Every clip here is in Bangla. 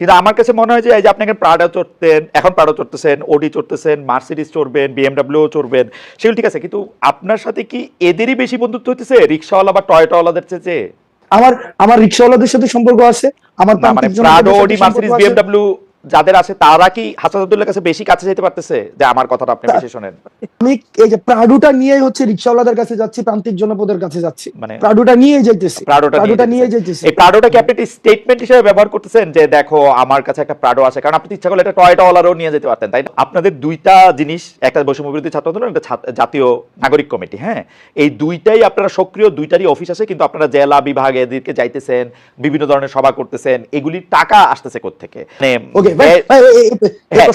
কিন্তু আমার কাছে মনে হয় যে এই যে আপনাকে প্রাডা চড়তেন এখন প্রাডা চড়তেছেন ওডি চড়তেছেন মার্সিডিস চড়বেন বিএমডাব্লিউ চড়বেন সেগুলো ঠিক আছে কিন্তু আপনার সাথে কি এদেরই বেশি বন্ধুত্ব হইতেছে রিক্সাওয়ালা বা টয়টাওয়ালাদের চেয়ে? আমার আমার রিক্সাওয়ালাদের সাথে সম্পর্ক আছে আমার মানে প্রাডো ওডি মার্সিডিস বিএমডাব্লিউ যাদের আছে তারা কি হাসান আব্দুল্লাহর কাছে বেশি কাছে যেতে পারতেছে? যে আমার কথাটা আপনি বেশি শোনেন। আমি এই যে প্রাডুটা নিয়ে হচ্ছে রিক্সাওয়ালাদের কাছে যাচ্ছি প্রান্তিক জনপদের কাছে যাচ্ছি। মানে প্রাডুটা নিয়ে যাইতেছি। প্রাডুটা নিয়ে নিয়ে যাইতেছি। এই প্রাডোটা কি আপনি একটা স্টেটমেন্ট হিসেবে ব্যবহার করতেছেন যে দেখো আমার কাছে একটা প্রাডো আছে কারণ আপনি ইচ্ছা করলে একটা টয়টাওয়ালারও নিয়ে যেতে পারতেন তাই না? আপনাদের দুইটা জিনিস একটা বৈষম্য বিরোধী ছাত্র আন্দোলন একটা জাতীয় নাগরিক কমিটি হ্যাঁ? এই দুইটাই আপনারা সক্রিয় দুইটারই অফিস আছে কিন্তু আপনারা জেলা বিভাগ এদেরকে যাইতেছেন বিভিন্ন ধরনের সভা করতেছেন এগুলির টাকা আসতেছে কোত্থেকে? মানে ওকে ভাই, এই- এই- এই হ্যাঁ,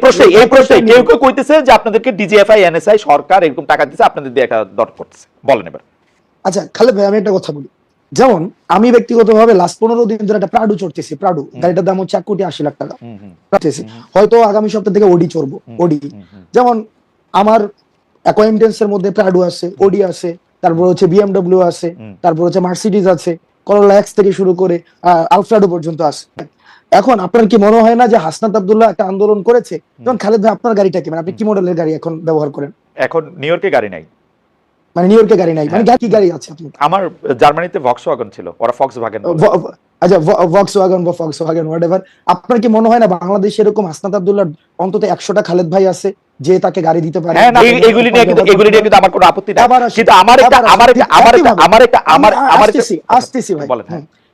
প্রশ্নে এই প্রশ্নে কেউ কেউ কইতেছে যে আপনাদেরকে ডিজিএফআই এনএসআই সরকার এরকম টাকা দিচ্ছে আপনাদের দিয়ে একটা দর করতেছে। বলেন এবার। আচ্ছা খালেদ ভাই আমি একটা কথা বলি। যেমন আমি ব্যক্তিগতভাবে লাস্ট পনেরো দিন ধরে একটা প্রাডু চড়তেছি প্রাডু গাড়িটার দাম হচ্ছে এক কোটি আশি লাখ টাকা। হয়তো আগামী সপ্তাহ থেকে ওডি চড়বো ওডি। যেমন আমার অ্যাকোয়েন্টেন্স এর মধ্যে প্রাডু আছে ওডি আছে তারপর হচ্ছে বিএমডব্লিউ আছে তারপর হচ্ছে মার্সিডিজ আছে। করোলা এক্স থেকে শুরু করে আলফ্রাডো পর্যন্ত আসে। এখন আপনার কি মনে হয় না যে হাসনাত আব্দুল্লাহ একটা আন্দোলন করেছে? যখন খালেদ ভাই আপনার গাড়িটা কি? মানে আপনি কি মডেলের গাড়ি এখন ব্যবহার করেন? এখন নিউ ইয়র্কে গাড়ি নাই। মানে নিউ ইয়র্কে গাড়ি নাই। মানে কি গাড়ি আছে আপনি আমার জার্মানিতে ভক্স ছিল ওরা ফক্স ভাগেন আচ্ছা ভক্স ওয়াগন বা ফক্স ওয়াগন হোয়াট এভার আপনার কি মনে হয় না বাংলাদেশে এরকম হাসনাত আব্দুল্লাহ অন্তত একশোটা খালেদ ভাই আছে যে তাকে গাড়ি দিতে পারে? হ্যাঁ এগুলি নিয়ে কিন্তু এগুলি নিয়ে কিন্তু আমার কোনো আপত্তি নাই। কিন্তু আমার একটা আমার একটা আমার একটা আমার আমার আসতেছি আসতেছি ভাই। বলেন হ্যাঁ।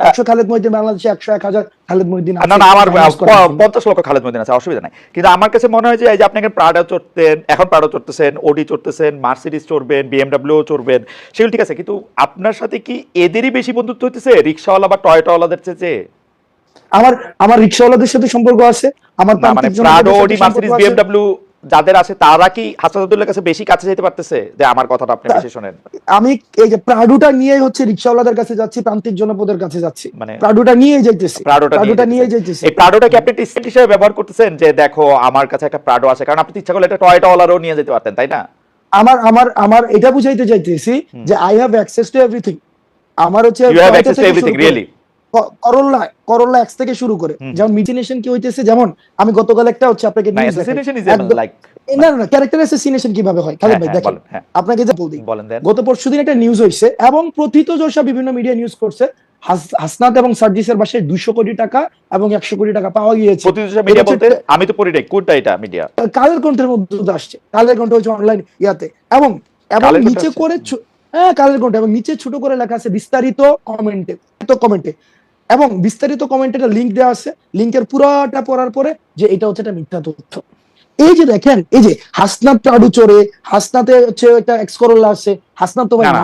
একশো খালেদ বাংলাদেশে একশো এক হাজার খালেদ না না আমার পঞ্চাশ লক্ষ খালেদ মদিন আছে অসুবিধা নাই। কিন্তু আমার কাছে মনে হয় যে এই যে এখন প্রাডো চড়তেন এখন প্রাডো চড়তেছেন ওডি চড়তেছেন মার্সিডিজ চড়বেন বিএমডাব্লিউ চড়বেন সেগুলো ঠিক আছে কিন্তু আপনার সাথে কি এদেরই বেশি বন্ধুত্ব হইতেছে রিক্সাওয়ালা বা টয়টাওয়ালাদের চেয়ে আমার আমার রিক্সাওয়ালাদের সাথে সম্পর্ক আছে আমার মানে প্রাডো ওডি সম্পর্ক বিএমডাব্লিউ যাদের আছে তারা কি হাসান কাছে বেশি কাছে যেতে পারতেছে? যে আমার কথাটা আপনি বেশি শোনেন। আমি এই যে প্রাডুটা নিয়ে হচ্ছে রিক্সাওয়ালাদের কাছে যাচ্ছি প্রান্তিক জনপদের কাছে যাচ্ছি। মানে- প্রাডুটা নিয়ে যাইতেছি। প্রাডুটা নিয়ে যাইতেছি। এই প্রাডোটা কি আপনি একটা স্টেট হিসেবে ব্যবহার করতেছেন? যে দেখো আমার কাছে একটা প্রাডো আছে কারণ আপনি ইচ্ছা করলে একটা টয়টা টয়টাওয়ালারও নিয়ে যেতে পারতেন তাই না? আমার আমার আমার এটা বুঝাইতে চাইতেছি যে I have access to everything আমার হচ্ছে you have access to everything really Corolla Corolla X থেকে শুরু করে। যেমন মিটিনেশন কি হইতেছে যেমন আমি গতকাল একটা হচ্ছে আপনাকে না না ক্যারেক্টার অ্যাসোসিনেশন কীভাবে হয়? খালেদ হ্যাঁ, ভাই হ্যাঁ, দেখেন। হ্যাঁ। আপনাকে যে দেন। গত পরশুদিন একটা নিউজ হয়েছে এবং প্রথিতযশা বিভিন্ন মিডিয়া নিউজ করছে। হাসনাত এবং সার্জিসের বাসায় দুইশো কোটি টাকা এবং একশো কোটি টাকা পাওয়া গিয়েছে। আমি তো পড়ি নাই কোনটা এটা মিডিয়া কালের কণ্ঠের মধ্যে আসছে। কালের কণ্ঠ হচ্ছে অনলাইন ইয়াতে। এবং এবং নিচে করে হ্যাঁ কালের কণ্ঠ। এবং নিচে ছোট করে লেখা আছে বিস্তারিত কমেন্টে তো কমেন্টে এবং বিস্তারিত কমেন্টে একটা লিঙ্ক দেওয়া আছে। লিঙ্কের পুরোটা পড়ার পরে যে এটা হচ্ছে একটা মিথ্যা তথ্য। এই যে দেখেন এই যে হাসনাত টাডু চড়ে হাসনাতে হচ্ছে একটা এক্স করোলা আছে হাসনাত তো ভাই না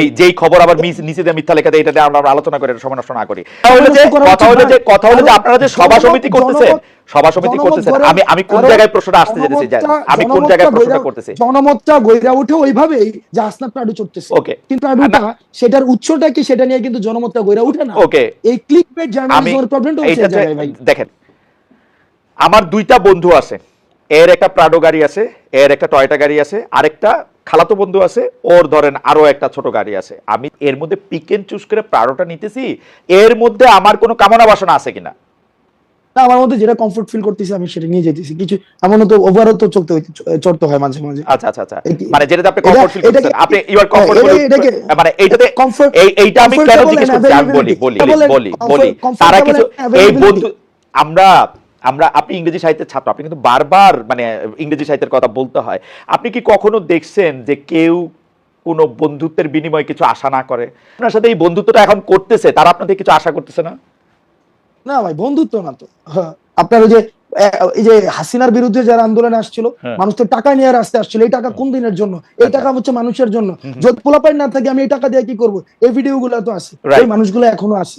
এই যেই খবর আবার মিস নিচে দিয়ে মিথ্যা লেখা দেয় এটা আমরা আলোচনা করে সময় নষ্ট না করি। কথা হলো যে কথা হলো যে কথা হলো যে আপনারা যে সভা সমিতি করতেছেন সভা সমিতি করতেছেন আমি আমি কোন জায়গায় প্রশ্নটা আসতে যেতেছি আমি কোন জায়গায় প্রশ্নটা করতেছি। জনমতটা গইরা উঠে ওইভাবেই যে হাসনাত টাডু চড়তেছে। ওকে। কিন্তু টাডুটা সেটার উৎসটা কি সেটা নিয়ে কিন্তু জনমতটা গইরা উঠে না। ওকে। এই ক্লিক বেট জার্নালিজমের প্রবলেমটা হচ্ছে ভাই। দেখেন আমার দুইটা বন্ধু আছে। এর একটা প্রাডো গাড়ি আছে এর একটা টয়টা গাড়ি আছে আরেকটা খালাতো বন্ধু আছে ওর ধরেন আরও একটা ছোট গাড়ি আছে। আমি এর মধ্যে পিক এন্ড চুজ করে প্রাডোটা নিতেছি এর মধ্যে আমার কোনো কামনা বাসনা আছে কিনা? না আমার মধ্যে যেটা কমফোর্ট ফিল করতেছি আমি সেটা নিয়ে যেতেছি কিছু এমন তো ওভারও তো চলতে চড়তে হয় মাঝে মাঝে। আচ্ছা আচ্ছা আচ্ছা। মানে যেটাতে আপনি কমফোর্ট ফিল করতেছেন। আপনি ইউ আর হ্যাঁ, কমফোর্টেবল মানে এইটাতে এই এইটা আমি কেন জিজ্ঞেস করছি? আমি বলি বলি বলি বলি। তারা কিছু এই বন্ধু আমরা আমরা আপনি ইংরেজি সাহিত্যের ছাত্র আপনি কিন্তু বারবার মানে ইংরেজি সাহিত্যের কথা বলতে হয়। আপনি কি কখনো দেখছেন যে কেউ কোনো বন্ধুত্বের বিনিময়ে কিছু আশা না করে? আপনার সাথে এই বন্ধুত্বটা এখন করতেছে তারা আপনাদের কিছু আশা করতেছে না? না ভাই বন্ধুত্ব না তো। হ্যাঁ, আপনার ওই যে এই যে হাসিনার বিরুদ্ধে যারা আন্দোলনে আসছিল হ্যাঁ। মানুষ তো টাকা নিয়ে রাস্তায় আসছিল এই টাকা কোন দিনের জন্য? এই টাকা হচ্ছে মানুষের জন্য। যদি পোলাপাই না থাকে আমি এই টাকা দিয়ে কি করব? এই ভিডিও গুলো তো আছে। Right. এই মানুষগুলো এখনও আছে।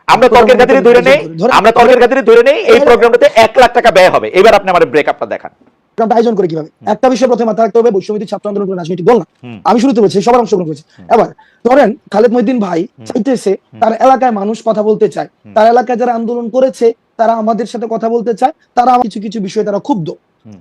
আমরা তর্কের খাতিরে ধরে নেই। আমরা তর্কের খাতিরে ধরে নেই। এই প্রোগ্রামটাতে এক লাখ টাকা ব্যয় হবে। এবার আপনি আমার ব্রেকআপটা দেখান। প্রোগ্রামটা আয়োজন করে কীভাবে? একটা বিষয় প্রথমে মাথায় রাখতে হবে বৈষম্যবিধি ছাত্র আন্দোলন করে রাজনীতি বল না। আমি শুরুতে বলছি সবার অংশগ্রহণ করেছে। এবার ধরেন খালেদ মহিদ্দিন ভাই চাইতেছে তার এলাকায় মানুষ কথা বলতে চায়। তার এলাকায় যারা আন্দোলন করেছে তারা আমাদের সাথে কথা বলতে চায়। তারা কিছু কিছু বিষয়ে তারা ক্ষুব্ধ।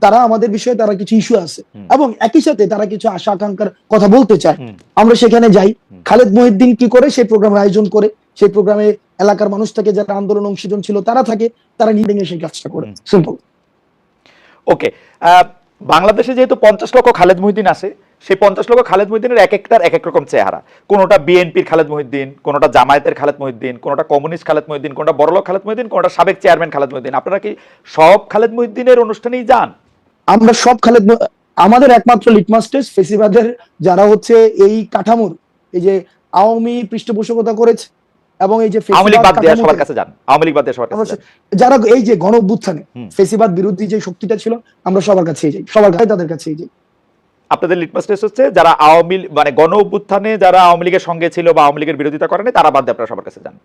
তারা আমাদের বিষয়ে তারা কিছু ইস্যু আছে। এবং একই সাথে তারা কিছু আশা আকাঙ্ক্ষার কথা বলতে চায়। আমরা সেখানে যাই। খালেদ মহিদ্দিন কি করে সেই প্রোগ্রামের আয়োজন করে? সেই প্রোগ্রামে এলাকার মানুষ থাকে যারা আন্দোলন অংশীজন ছিল তারা থাকে তারা নিয়ে সেই কাজটা করে। সিম্পল ওকে বাংলাদেশে যেহেতু পঞ্চাশ লক্ষ খালেদ মহিদ্দিন আছে সেই পঞ্চাশ লক্ষ খালেদ মহিদ্দিনের এক একটার এক এক রকম চেহারা। কোনোটা বিএনপির খালেদ মহিদ্দিন কোনোটা জামায়াতের খালেদ মহিদ্দিন কোনোটা কমিউনিস্ট খালেদ মহিদ্দিন কোনোটা বড়লোক খালেদ মহিদ্দিন কোনোটা সাবেক চেয়ারম্যান খালেদ মহিদ্দিন আপনারা কি সব খালেদ মহিদ্দিনের অনুষ্ঠানেই যান? আমরা সব খালেদ আমাদের একমাত্র লিটমাস টেস্ট ফেসিবাদের যারা হচ্ছে এই কাঠামোর এই যে আওয়ামী পৃষ্ঠপোষকতা করেছে এবং এই যে আওয়ামী লীগ বাদ দেওয়া সবার কাছে যান। আওয়ামী লীগ বাদ দেওয়া সবার কাছে আমরা যান। সে- যারা এই যে গণ অভ্যুত্থানে ফেসিবাদ বিরোধী যে শক্তিটা ছিল আমরা সবার কাছে যাই। সবার কাছে তাদের কাছে যাই। আপনাদের লিটমাস টেস্ট হচ্ছে যারা আওয়ামী মানে গণ অভ্যুত্থানে যারা আওয়ামী লীগের সঙ্গে ছিল বা আওয়ামী লীগের বিরোধিতা করেনি তারা বাদ দিয়ে আপনারা সবার কাছে যান।